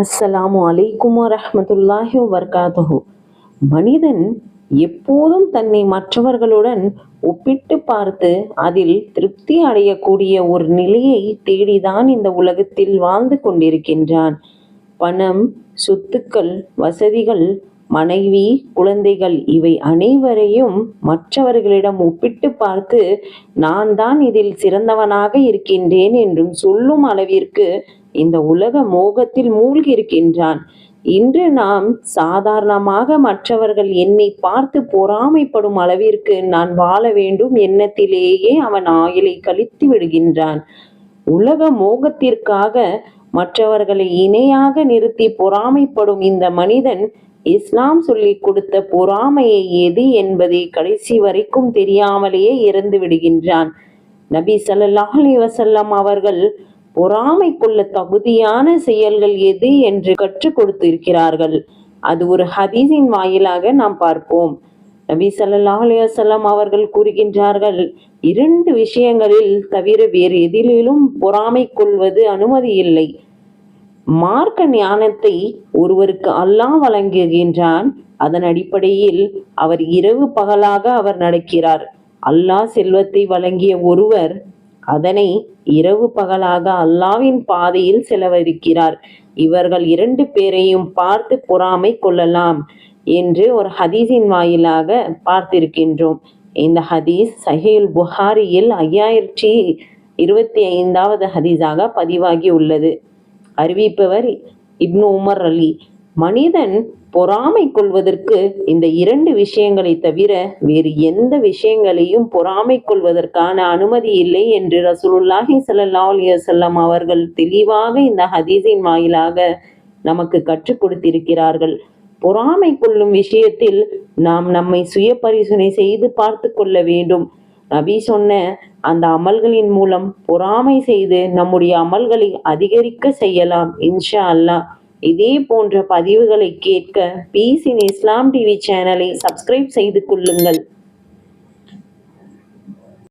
அஸ்ஸலாமு அலைக்கும் வரஹ்மத்துல்லாஹி வபர்காத்துஹு. மனிதன் எப்போதும் தன்னை மற்றவர்களுடன் ஒப்பிட்டு பார்த்து அதில் திருப்தி அடையக்கூடிய ஒரு நிலையை தேடிதான் இந்த உலகத்தில் வாழ்ந்து கொண்டிருக்கின்றான். பணம் சொத்துக்கள் வசதிகள் மனைவி குழந்தைகள் இவை அனைவரையும் மற்றவர்களிடம் ஒப்பிட்டு பார்த்து நான் தான் இதில் சிறந்தவனாக இருக்கின்றேன் என்றும் சொல்லும் அளவிற்கு இந்த உலக மோகத்தில் மூழ்கி இருக்கின்றான். இன்று நாம் சாதாரணமாக மற்றவர்கள் என்னை பார்த்து பொறாமைப்படும் அளவிற்கு நான் வாழ வேண்டும் எண்ணத்திலேயே அவன் ஆயிலை கழித்து விடுகின்றான். உலக மோகத்திற்காக மற்றவர்களை இணையாக நிறுத்தி பொறாமைப்படும் இந்த மனிதன் இஸ்லாம் சொல்லிக் கொடுத்த பொறாமையை எது என்பதை கடைசி வரைக்கும் தெரியாமலேயே இறந்து விடுகின்றான். நபி ஸல்லல்லாஹு அலைஹி அவர்கள் பொறாமை கொள்ள தகுதியான செயல்கள் எது என்று கற்றுக் கொடுத்திருக்கிறார்கள். அது ஒரு ஹதீஸின் வாயிலாக நாம் பார்ப்போம். நபி சல்லாஹ் அலைஹி அவர்கள் கூறுகின்றார்கள் இரண்டு விஷயங்களில் தவிர வேறு எதிலும் பொறாமை கொள்வது அனுமதி இல்லை. மார்க்க ஞானத்தை ஒருவருக்கு அல்லாஹ் வழங்குகின்றான். அதன் அடிப்படையில் அவர் இரவு பகலாக அவர் நடக்கிறார். அல்லாஹ் செல்வத்தை வழங்கிய ஒருவர் அதனை இரவு பகலாக அல்லாவின் பாதையில் செலவழிக்கிறார். இவர்கள் இரண்டு பேரையும் பார்த்து பொறாமை கொள்ளலாம் என்று ஒரு ஹதீஸின் வாயிலாக பார்த்திருக்கின்றோம். இந்த ஹதீஸ் சஹேல் புகாரியில் ஐயாயிரத்தி இருபத்தி ஐந்தாவது ஹதீஸாக பதிவாகி உள்ளது. அறிவிப்பவர் இப்னு உமர் அலி. மனிதன் பொறாமை கொள்வதற்கு இந்த இரண்டு விஷயங்களை தவிர வேறு எந்த விஷயங்களையும் பொறாமை கொள்வதற்கான அனுமதி இல்லை என்று ரசூலுல்லாஹி சல்லா அலைஹி அவர்கள் தெளிவாக இந்த ஹதீஸின் வாயிலாக நமக்கு கற்றுக் கொடுத்திருக்கிறார்கள். பொறாமை கொள்ளும் விஷயத்தில் நாம் நம்மை சுய பரிசோதனை செய்து பார்த்து கொள்ள வேண்டும். நபி சொன்ன அந்த அமல்களின் மூலம் பொறாமை செய்து நம்முடைய அமல்களை அதிகரிக்க செய்யலாம் இன்ஷா அல்லாஹ். இதே போன்ற பதிவுகளை கேட்க பீஸ் இன் இஸ்லாம் டிவி சேனலை சப்ஸ்கிரைப் செய்து கொள்ளுங்கள்.